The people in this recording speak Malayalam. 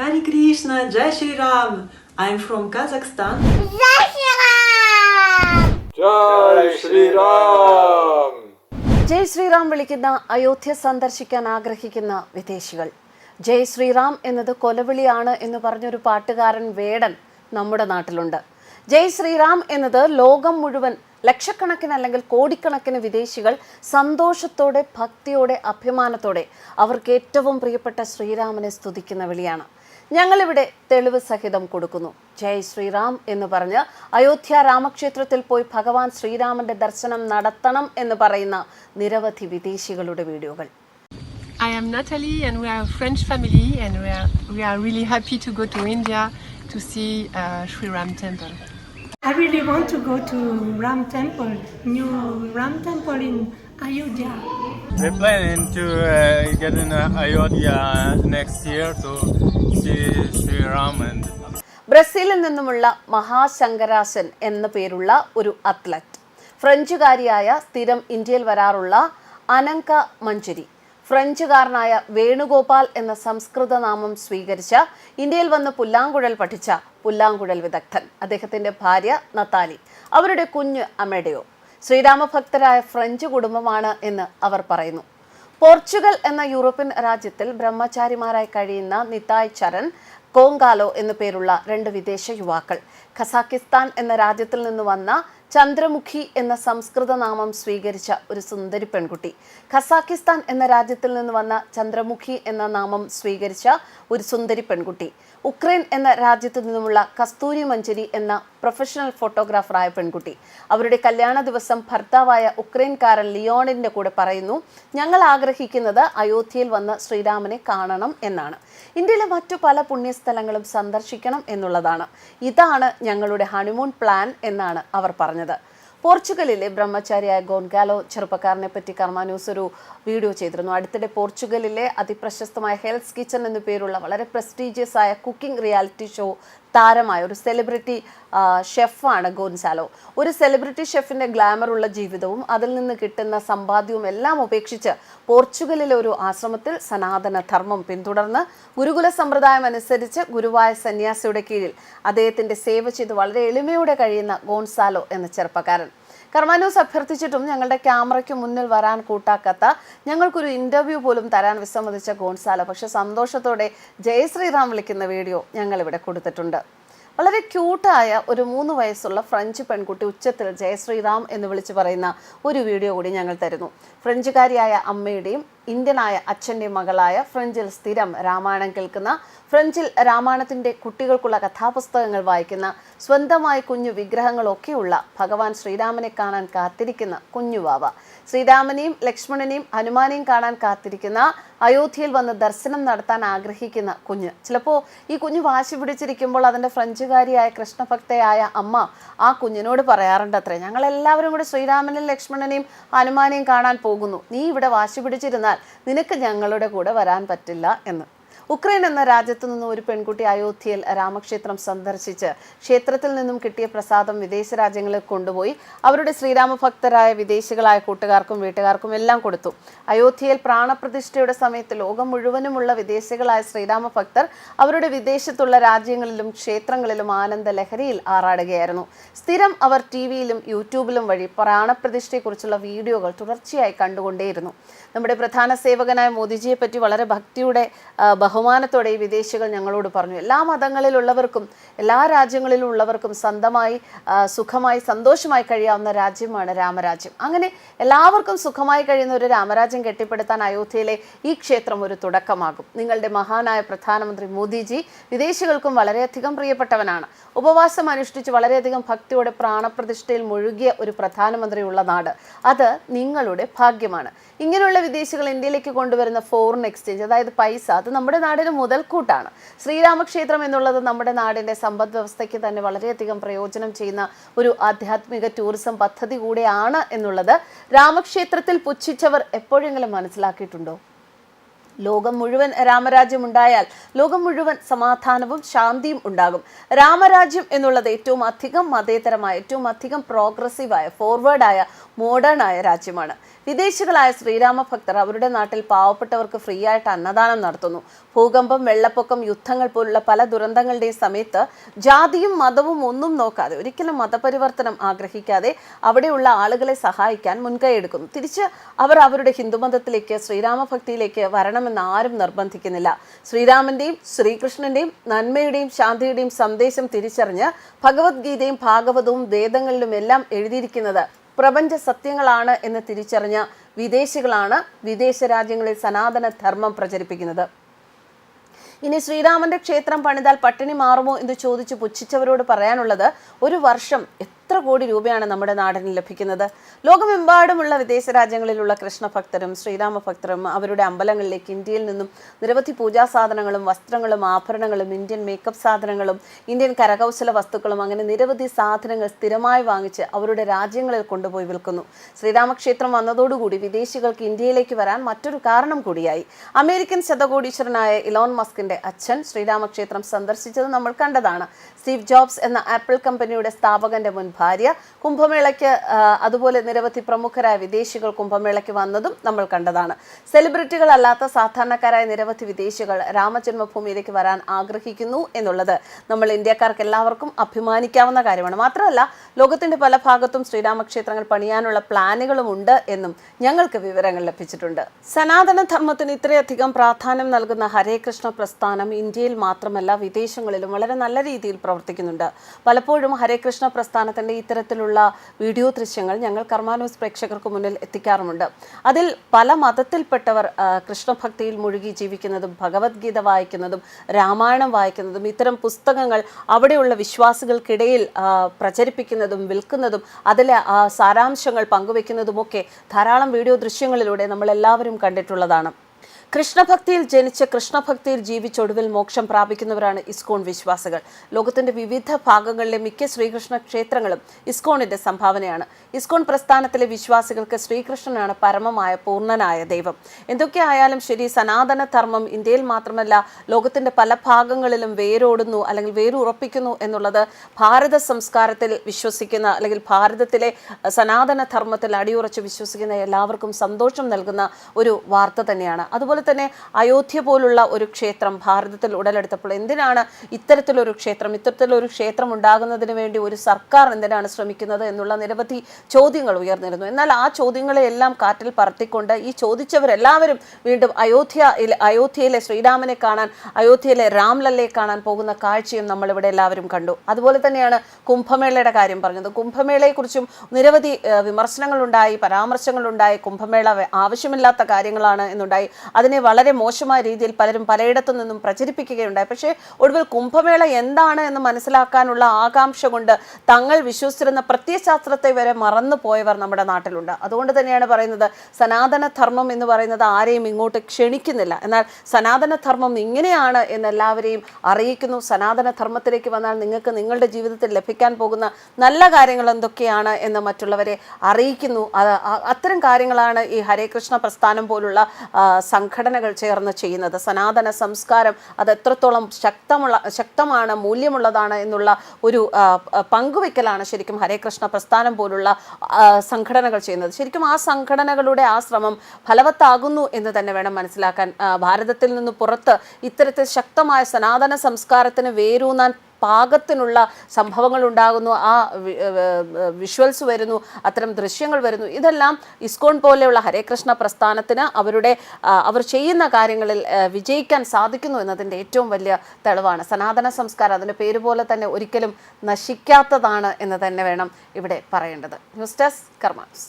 Hare Krishna, Jai Shri Ram. I'm from Kazakhstan. Jai Shri Ram! Jai ജയ് ശ്രീറാം ജയ് ശ്രീറാം വിളിക്കുന്ന അയോധ്യ സന്ദർശിക്കാൻ ആഗ്രഹിക്കുന്ന വിദേശികൾ ജയ് ശ്രീറാം എന്നത് കൊലവിളിയാണ് എന്ന് പറഞ്ഞൊരു പാട്ടുകാരൻ വേടൻ നമ്മുടെ നാട്ടിലുണ്ട് ജയ് ശ്രീറാം എന്നത് ലോകം മുഴുവൻ ലക്ഷക്കണക്കിന് അല്ലെങ്കിൽ കോടിക്കണക്കിന് വിദേശികൾ സന്തോഷത്തോടെ ഭക്തിയോടെ അഭിമാനത്തോടെ അവർക്ക് ഏറ്റവും പ്രിയപ്പെട്ട ശ്രീരാമനെ സ്തുതിക്കുന്ന വിളിയാണ് ഞങ്ങളിവിടെ തെളിവ് സഹിതം കൊടുക്കുന്നു ജയ് ശ്രീറാം എന്ന് പറഞ്ഞ് അയോധ്യ രാമക്ഷേത്രത്തിൽ പോയി ഭഗവാൻ ശ്രീരാമന്റെ ദർശനം നടത്തണം എന്ന് പറയുന്ന നിരവധി വിദേശികളുടെ വീഡിയോകൾ I am Natalie, and we are a French family, and we are we are really happy to go to India to see uh, Sri Ram Temple. I really want to go to Ram Temple, new Ram Temple in Ayodhya. We're planning to uh, get in uh, Ayodhya next year to ബ്രസീലിൽ നിന്നുമുള്ള മഹാശങ്കരാശൻ എന്ന പേരുള്ള ഒരു അത്ലറ്റ് ഫ്രഞ്ചുകാരിയായ സ്ഥിരം ഇന്ത്യയിൽ വരാറുള്ള അനങ്ക മഞ്ചരി. ഫ്രഞ്ചുകാരനായ വേണുഗോപാൽ എന്ന സംസ്കൃത നാമം സ്വീകരിച്ച ഇന്ത്യയിൽ വന്ന് പുല്ലാങ്കുഴൽ പഠിച്ച പുല്ലാങ്കുഴൽ വിദഗ്ധൻ. അദ്ദേഹത്തിന്റെ ഭാര്യ നത്താലി അവരുടെ കുഞ്ഞ് അമേഡയോ. ശ്രീരാമഭക്തരായ ഫ്രഞ്ച് കുടുംബമാണ് എന്ന് അവർ പറയുന്നു. പോർച്ചുഗൽ എന്ന യൂറോപ്യൻ രാജ്യത്തിൽ ബ്രഹ്മചാരിമാരായി കഴിയുന്ന നിതായ് ചരൺ കോങ്കാലോ എന്നു പേരുള്ള രണ്ട് വിദേശ യുവാക്കൾ. ഖസാക്കിസ്ഥാൻ എന്ന രാജ്യത്തിൽ നിന്ന് വന്ന ചന്ദ്രമുഖി എന്ന സംസ്കൃത നാമം സ്വീകരിച്ച ഒരു സുന്ദരി പെൺകുട്ടി. ഖസാക്കിസ്ഥാൻ എന്ന രാജ്യത്തിൽ നിന്ന് വന്ന ചന്ദ്രമുഖി എന്ന നാമം സ്വീകരിച്ച ഒരു സുന്ദരി പെൺകുട്ടി. ഉക്രൈൻ എന്ന രാജ്യത്തു നിന്നുമുള്ള കസ്തൂരി മഞ്ചരി എന്ന പ്രൊഫഷണൽ ഫോട്ടോഗ്രാഫറായ പെൺകുട്ടി. അവരുടെ കല്യാണ ദിവസം ഭർത്താവായ ഉക്രൈൻകാരൻ ലിയോണിന്റെ കൂടെ പറയുന്നു ഞങ്ങൾ ആഗ്രഹിക്കുന്നത് അയോധ്യയിൽ വന്ന് ശ്രീരാമനെ കാണണം എന്നാണ്. ഇന്ത്യയിലെ മറ്റു പല പുണ്യസ്ഥലങ്ങളും സന്ദർശിക്കണം എന്നുള്ളതാണ്. ഇതാണ് ഞങ്ങളുടെ ഹണിമൂൺ പ്ലാൻ എന്നാണ് അവർ പറഞ്ഞത്. പോർച്ചുഗലിലെ ബ്രഹ്മചാരിയായ ഗോൺഗാലോ ചെറുപ്പക്കാരനെ പറ്റി കർമ്മ ന്യൂസ് ഒരു വീഡിയോ ചെയ്തിരുന്നു. അടുത്തിടെ പോർച്ചുഗലിലെ അതിപ്രശസ്തമായ ഹെൽത്ത് കിച്ചൺ എന്നു പേരുള്ള വളരെ പ്രസ്റ്റീജിയസ് ആയ കുക്കിംഗ് റിയാലിറ്റി ഷോ താരമായ ഒരു സെലിബ്രിറ്റി ഷെഫാണ് ഗോൻസാലോ. ഒരു സെലിബ്രിറ്റി ഷെഫിന്റെ ഗ്ലാമർ ഉള്ള ജീവിതവും അതിൽ നിന്ന് കിട്ടുന്ന സമ്പാദ്യവും എല്ലാം ഉപേക്ഷിച്ച് പോർച്ചുഗലിലെ ഒരു ആശ്രമത്തിൽ സനാതന ധർമ്മം പിന്തുടർന്ന് ഗുരുകുല സമ്പ്രദായം അനുസരിച്ച് ഗുരുവായ സന്യാസിയുടെ കീഴിൽ അദ്ദേഹത്തിന്റെ സേവ ചെയ്ത് വളരെ എളിമയോടെ കഴിയുന്ന ഗോൺസാലോ എന്ന ചെറുപ്പക്കാരൻ. കർമാനൂസ് അഭ്യർത്ഥിച്ചിട്ടും ഞങ്ങളുടെ ക്യാമറയ്ക്ക് മുന്നിൽ വരാൻ കൂട്ടാക്കാത്ത. ഞങ്ങൾക്കൊരു ഇന്റർവ്യൂ പോലും തരാൻ വിസമ്മതിച്ച ഗോൺസാല. പക്ഷെ സന്തോഷത്തോടെ ജയശ്രീറാം വിളിക്കുന്ന വീഡിയോ ഞങ്ങൾ ഇവിടെ കൊടുത്തിട്ടുണ്ട്. വളരെ ക്യൂട്ടായ ഒരു മൂന്ന് വയസ്സുള്ള ഫ്രഞ്ച് പെൺകുട്ടി ഉച്ചത്തിൽ ജയശ്രീറാം എന്ന് വിളിച്ച് പറയുന്ന ഒരു വീഡിയോ കൂടി ഞങ്ങൾ തരുന്നു. ഫ്രഞ്ചുകാരിയായ അമ്മയുടെയും ഇന്ത്യനായ അച്ഛന്റെയും മകളായ ഫ്രഞ്ചിൽ സ്ഥിരം രാമായണം കേൾക്കുന്ന ഫ്രഞ്ചിൽ രാമായണത്തിന്റെ കുട്ടികൾക്കുള്ള കഥാപുസ്തകങ്ങൾ വായിക്കുന്ന സ്വന്തമായി കുഞ്ഞു വിഗ്രഹങ്ങളൊക്കെയുള്ള ഭഗവാൻ ശ്രീരാമനെ കാണാൻ കാത്തിരിക്കുന്ന കുഞ്ഞുവാവ ശ്രീരാമനെയും ലക്ഷ്മണനെയും ഹനുമാനെയും കാണാൻ കാത്തിരിക്കുന്ന അയോധ്യയിൽ വന്ന് ദർശനം നടത്താൻ ആഗ്രഹിക്കുന്ന കുഞ്ഞ്. ചിലപ്പോൾ ഈ കുഞ്ഞ് വാശി പിടിച്ചിരിക്കുമ്പോൾ അതിന്റെ ഫ്രഞ്ചുകാരിയായ കൃഷ്ണഭക്തയായ അമ്മ ആ കുഞ്ഞിനോട് പറയാറുണ്ട് അത്രേ ഞങ്ങൾ എല്ലാവരും കൂടി ശ്രീരാമനെയും ലക്ഷ്മണനെയും ഹനുമാനെയും കാണാൻ പോകുന്നു. നീ ഇവിടെ വാശി പിടിച്ചിരുന്നാൽ നിനക്ക് ഞങ്ങളുടെ കൂടെ വരാൻ പറ്റില്ല എന്ന്. ഉക്രൈൻ എന്ന രാജ്യത്തു നിന്നും ഒരു പെൺകുട്ടി അയോധ്യയിൽ രാമക്ഷേത്രം സന്ദർശിച്ച് ക്ഷേത്രത്തിൽ നിന്നും കിട്ടിയ പ്രസാദം വിദേശ രാജ്യങ്ങളിൽ കൊണ്ടുപോയി അവരുടെ ശ്രീരാമഭക്തരായ വിദേശികളായ കൂട്ടുകാർക്കും വീട്ടുകാർക്കും എല്ലാം കൊടുത്തു. അയോധ്യയിൽ പ്രാണപ്രതിഷ്ഠയുടെ സമയത്ത് ലോകം മുഴുവനുമുള്ള വിദേശികളായ ശ്രീരാമഭക്തർ അവരുടെ വിദേശത്തുള്ള രാജ്യങ്ങളിലും ക്ഷേത്രങ്ങളിലും ആനന്ദ ലഹരിയിൽ ആറാടുകയായിരുന്നു. സ്ഥിരം അവർ ടി വിയിലും യൂട്യൂബിലും വഴി പ്രാണപ്രതിഷ്ഠയെക്കുറിച്ചുള്ള വീഡിയോകൾ തുടർച്ചയായി കണ്ടുകൊണ്ടേയിരുന്നു. നമ്മുടെ പ്രധാന സേവകനായ മോദിജിയെ പറ്റി വളരെ ഭക്തിയുടെ ആ, ബഹുമാനത്തോടെ ഈ വിദേശികൾ ഞങ്ങളോട് പറഞ്ഞു എല്ലാ മതങ്ങളിലുള്ളവർക്കും എല്ലാ രാജ്യങ്ങളിലും ഉള്ളവർക്കും സ്വന്തമായി സുഖമായി സന്തോഷമായി കഴിയാവുന്ന രാജ്യമാണ് രാമരാജ്യം. അങ്ങനെ എല്ലാവർക്കും സുഖമായി കഴിയുന്ന ഒരു രാമരാജ്യം കെട്ടിപ്പടുത്താൻ അയോധ്യയിലെ ഈ ക്ഷേത്രം ഒരു തുടക്കമാകും. നിങ്ങളുടെ മഹാനായ പ്രധാനമന്ത്രി മോദിജി വിദേശികൾക്കും വളരെയധികം പ്രിയപ്പെട്ടവനാണ്. ഉപവാസം അനുഷ്ഠിച്ച് വളരെയധികം ഭക്തിയോടെ പ്രാണപ്രതിഷ്ഠയിൽ മുഴുകിയ ഒരു പ്രധാനമന്ത്രിയുള്ള നാട്. അത് നിങ്ങളുടെ ഭാഗ്യമാണ്. ഇങ്ങനെയുള്ള വിദേശികൾ ഇന്ത്യയിലേക്ക് കൊണ്ടുവരുന്ന ഫോറിൻ എക്സ്ചേഞ്ച് അതായത് പൈസ അത് നമ്മുടെ നാടിന് മുതൽക്കൂട്ടാണ്. ശ്രീരാമക്ഷേത്രം എന്നുള്ളത് നമ്മുടെ നാടിന്റെ സമ്പദ് വ്യവസ്ഥയ്ക്ക് തന്നെ വളരെയധികം പ്രയോജനം ചെയ്യുന്ന ഒരു ആധ്യാത്മിക ടൂറിസം പദ്ധതി കൂടെയാണ് എന്നുള്ളത് രാമക്ഷേത്രത്തിൽ പുച്ഛിച്ചവർ എപ്പോഴെങ്കിലും മനസ്സിലാക്കിയിട്ടുണ്ടോ? ലോകം മുഴുവൻ രാമരാജ്യം ഉണ്ടായാൽ ലോകം മുഴുവൻ സമാധാനവും ശാന്തിയും ഉണ്ടാകും. രാമരാജ്യം എന്നുള്ളത് ഏറ്റവും അധികം മതേതരമായ ഏറ്റവും അധികം പ്രോഗ്രസീവായ ഫോർവേഡായ മോഡേൺ ആയ രാജ്യമാണ്. വിദേശികളായ ശ്രീരാമ ഭക്തർ അവരുടെ നാട്ടിൽ പാവപ്പെട്ടവർക്ക് ഫ്രീ ആയിട്ട് അന്നദാനം നടത്തുന്നു. ഭൂകമ്പം വെള്ളപ്പൊക്കം യുദ്ധങ്ങൾ പോലുള്ള പല ദുരന്തങ്ങളുടെയും സമയത്ത് ജാതിയും മതവും ഒന്നും നോക്കാതെ ഒരിക്കലും മതപരിവർത്തനം ആഗ്രഹിക്കാതെ അവിടെയുള്ള ആളുകളെ സഹായിക്കാൻ മുൻകൈ എടുക്കുന്നു. തിരിച്ച് അവർ അവരുടെ ഹിന്ദുമതത്തിലേക്ക് ശ്രീരാമഭക്തിയിലേക്ക് വരണമെന്ന് ആരും നിർബന്ധിക്കുന്നില്ല. ശ്രീരാമന്റെയും ശ്രീകൃഷ്ണന്റെയും നന്മയുടെയും ശാന്തിയുടെയും സന്ദേശം തിരിച്ചറിഞ്ഞ് ഭഗവത്ഗീതയും ഭാഗവതവും വേദങ്ങളിലും എല്ലാം എഴുതിയിരിക്കുന്നത് പ്രപഞ്ച സത്യങ്ങളാണ് എന്ന് തിരിച്ചറിഞ്ഞ വിദേശികളാണ് വിദേശ രാജ്യങ്ങളിൽ സനാതന ധർമ്മം പ്രചരിപ്പിക്കുന്നത്. ഇനി ശ്രീരാമന്റെ ക്ഷേത്രം പണിതാൽ പട്ടിണി മാറുമോ എന്ന് ചോദിച്ച് പുച്ഛിച്ചവരോട് പറയാനുള്ളത് ഒരു വർഷം എത്ര കോടി രൂപയാണ് നമ്മുടെ നാടിന് ലഭിക്കുന്നത്? ലോകമെമ്പാടുമുള്ള വിദേശ രാജ്യങ്ങളിലുള്ള കൃഷ്ണഭക്തരും ശ്രീരാമ ഭക്തരും അവരുടെ അമ്പലങ്ങളിലേക്ക് ഇന്ത്യയിൽ നിന്നും നിരവധി പൂജാ സാധനങ്ങളും വസ്ത്രങ്ങളും ആഭരണങ്ങളും ഇന്ത്യൻ മേക്കപ്പ് സാധനങ്ങളും ഇന്ത്യൻ കരകൗശല വസ്തുക്കളും അങ്ങനെ നിരവധി സാധനങ്ങൾ സ്ഥിരമായി വാങ്ങിച്ച് അവരുടെ രാജ്യങ്ങളിൽ കൊണ്ടുപോയി വിൽക്കുന്നു. ശ്രീരാമക്ഷേത്രം വന്നതോടുകൂടി വിദേശികൾക്ക് ഇന്ത്യയിലേക്ക് വരാൻ മറ്റൊരു കാരണം കൂടിയായി. അമേരിക്കൻ ശതകോടീശ്വരനായ ഇലോൺ മസ്കിന്റെ അച്ഛൻ ശ്രീരാമക്ഷേത്രം സന്ദർശിച്ചത് നമ്മൾ കണ്ടതാണ്. സ്റ്റീവ് ജോബ്സ് എന്ന ആപ്പിൾ കമ്പനിയുടെ സ്ഥാപകന്റെ മുൻ ഭാര്യ കുംഭമേളയ്ക്ക് അതുപോലെ നിരവധി പ്രമുഖരായ വിദേശികൾ കുംഭമേളയ്ക്ക് വന്നതും നമ്മൾ കണ്ടതാണ്. സെലിബ്രിറ്റികളല്ലാത്ത സാധാരണക്കാരായ നിരവധി വിദേശികൾ രാമജന്മഭൂമിയിലേക്ക് വരാൻ ആഗ്രഹിക്കുന്നു എന്നുള്ളത് നമ്മൾ ഇന്ത്യക്കാർക്ക് എല്ലാവർക്കും അഭിമാനിക്കാവുന്ന കാര്യമാണ്. മാത്രമല്ല ലോകത്തിന്റെ പല ഭാഗത്തും ശ്രീരാമക്ഷേത്രങ്ങൾ പണിയാനുള്ള പ്ലാനുകളും ഉണ്ട് എന്നും ഞങ്ങൾക്ക് വിവരങ്ങൾ ലഭിച്ചിട്ടുണ്ട്. സനാതന ധർമ്മത്തിന് ഇത്രയധികം പ്രാധാന്യം നൽകുന്ന ഹരേ കൃഷ്ണ പ്രസ്ഥാനം ഇന്ത്യയിൽ മാത്രമല്ല വിദേശങ്ങളിലും വളരെ നല്ല രീതിയിൽ പ്രവർത്തിക്കുന്നുണ്ട്. പലപ്പോഴും ഹരേകൃഷ്ണ പ്രസ്ഥാനത്തിന്റെ ഇത്തരത്തിലുള്ള വീഡിയോ ദൃശ്യങ്ങൾ ഞങ്ങൾ കർമാനൂസ് പ്രേക്ഷകർക്ക് മുന്നിൽ എത്തിക്കാറുമുണ്ട്. അതിൽ പല മതത്തിൽപ്പെട്ടവർ കൃഷ്ണഭക്തിയിൽ മുഴുകി ജീവിക്കുന്നതും ഭഗവത്ഗീത വായിക്കുന്നതും രാമായണം വായിക്കുന്നതും ഇത്തരം പുസ്തകങ്ങൾ അവിടെയുള്ള വിശ്വാസികൾക്കിടയിൽ പ്രചരിപ്പിക്കുന്നതും വിൽക്കുന്നതും അതിലെ സാരാംശങ്ങൾ പങ്കുവെക്കുന്നതുമൊക്കെ ധാരാളം വീഡിയോ ദൃശ്യങ്ങളിലൂടെ നമ്മൾ എല്ലാവരും കണ്ടിട്ടുള്ളതാണ്. കൃഷ്ണഭക്തിയിൽ ജനിച്ച് കൃഷ്ണഭക്തിയിൽ ജീവിച്ചൊടുവിൽ മോക്ഷം പ്രാപിക്കുന്നവരാണ് ഇസ്കോൺ വിശ്വാസികൾ. ലോകത്തിന്റെ വിവിധ ഭാഗങ്ങളിലെ മിക്ക ശ്രീകൃഷ്ണ ക്ഷേത്രങ്ങളും ഇസ്കോണിന്റെ സംഭാവനയാണ്. ഇസ്കോൺ പ്രസ്ഥാനത്തിലെ വിശ്വാസികൾക്ക് ശ്രീകൃഷ്ണനാണ് പരമമായ പൂർണനായ ദൈവം. എന്തൊക്കെയായാലും ശരി സനാതന ധർമ്മം ഇന്ത്യയിൽ മാത്രമല്ല ലോകത്തിന്റെ പല ഭാഗങ്ങളിലും വേരോടുന്നു അല്ലെങ്കിൽ വേരുറപ്പിക്കുന്നു എന്നുള്ളത് ഭാരത സംസ്കാരത്തിൽ വിശ്വസിക്കുന്ന അല്ലെങ്കിൽ ഭാരതത്തിലെ സനാതന ധർമ്മത്തിൽ അടിയുറച്ച് വിശ്വസിക്കുന്ന എല്ലാവർക്കും സന്തോഷം നൽകുന്ന ഒരു വാർത്ത തന്നെയാണ്. അതുപോലെ തന്നെ അയോധ്യ പോലുള്ള ഒരു ക്ഷേത്രം ഭാരതത്തിൽ ഉടലെടുത്തപ്പോൾ എന്തിനാണ് ഇത്തരത്തിലൊരു ക്ഷേത്രം ഇത്തരത്തിലൊരു ക്ഷേത്രം ഉണ്ടാകുന്നതിന് വേണ്ടി ഒരു സർക്കാർ എന്തിനാണ് ശ്രമിക്കുന്നത് എന്നുള്ള നിരവധി ചോദ്യങ്ങൾ ഉയർന്നിരുന്നു. എന്നാൽ ആ ചോദ്യങ്ങളെയെല്ലാം കാറ്റിൽ പറത്തിക്കൊണ്ട് ഈ ചോദിച്ചവരെല്ലാവരും വീണ്ടും അയോധ്യ അയോധ്യയിലെ ശ്രീരാമനെ കാണാൻ അയോധ്യയിലെ രാംലല്ലയെ കാണാൻ പോകുന്ന കാഴ്ചയും നമ്മളിവിടെ എല്ലാവരും കണ്ടു. അതുപോലെ തന്നെയാണ് കുംഭമേളയുടെ കാര്യം പറഞ്ഞത്. കുംഭമേളയെക്കുറിച്ചും നിരവധി വിമർശനങ്ങളുണ്ടായി പരാമർശങ്ങളുണ്ടായി. കുംഭമേള ആവശ്യമില്ലാത്ത കാര്യങ്ങളാണ് എന്നുണ്ടായി. വളരെ മോശമായ രീതിയിൽ പലരും പലയിടത്തു നിന്നും പ്രചരിപ്പിക്കുകയുണ്ടായി. പക്ഷേ ഒടുവിൽ കുംഭമേള എന്താണ് എന്ന് മനസ്സിലാക്കാനുള്ള ആകാംക്ഷ കൊണ്ട് തങ്ങൾ വിശ്വസിച്ചിരുന്ന പ്രത്യശാസ്ത്രത്തെ വരെ മറന്നു പോയവർ നമ്മുടെ നാട്ടിലുണ്ട്. അതുകൊണ്ട് തന്നെയാണ് പറയുന്നത് സനാതന ധർമ്മം എന്ന് പറയുന്നത് ആരെയും ഇങ്ങോട്ട് ക്ഷണിക്കുന്നില്ല. എന്നാൽ സനാതന ധർമ്മം ഇങ്ങനെയാണ് എന്ന് എല്ലാവരെയും അറിയിക്കുന്നു. സനാതന ധർമ്മത്തിലേക്ക് വന്നാൽ നിങ്ങൾക്ക് നിങ്ങളുടെ ജീവിതത്തിൽ ലഭിക്കാൻ പോകുന്ന നല്ല കാര്യങ്ങൾ എന്തൊക്കെയാണ് എന്ന് മറ്റുള്ളവരെ അറിയിക്കുന്നു. അത് അത്തരം കാര്യങ്ങളാണ് ഈ ഹരേകൃഷ്ണ പ്രസ്ഥാനം പോലുള്ള ആ, സംഘടനകൾ ചേർന്ന് ചെയ്യുന്നത്. സനാതന സംസ്കാരം അത് എത്രത്തോളം ശക്തമുള്ള ശക്തമാണ് മൂല്യമുള്ളതാണ് എന്നുള്ള ഒരു പങ്കുവെക്കലാണ് ശരിക്കും ഹരേ കൃഷ്ണ പ്രസ്ഥാനം പോലുള്ള സംഘടനകൾ ചെയ്യുന്നത്. ശരിക്കും ആ സംഘടനകളുടെ ആ ശ്രമം ഫലവത്താകുന്നു എന്ന് തന്നെ വേണം മനസ്സിലാക്കാൻ ഭാരതത്തിൽ നിന്ന് പുറത്ത് ഇത്തരത്തിൽ ശക്തമായ സനാതന സംസ്കാരത്തിന് വേരൂന്നാൻ പാകത്തിനുള്ള സംഭവങ്ങൾ ഉണ്ടാകുന്നു ആ വിഷ്വൽസ് വരുന്നു അത്തരം ദൃശ്യങ്ങൾ വരുന്നു. ഇതെല്ലാം ഇസ്കോൺ പോലെയുള്ള ഹരേകൃഷ്ണ പ്രസ്ഥാനത്തിന് അവരുടെ അവർ ചെയ്യുന്ന കാര്യങ്ങളിൽ വിജയിക്കാൻ സാധിക്കുന്നു എന്നതിന്റെ ഏറ്റവും വലിയ തെളിവാണ്. സനാതന സംസ്കാരം അതിന്റെ പേര് പോലെ തന്നെ ഒരിക്കലും നശിക്കാത്തതാണ് എന്ന് തന്നെ വേണം ഇവിടെ പറയേണ്ടത്. News desk കർമാൻസ്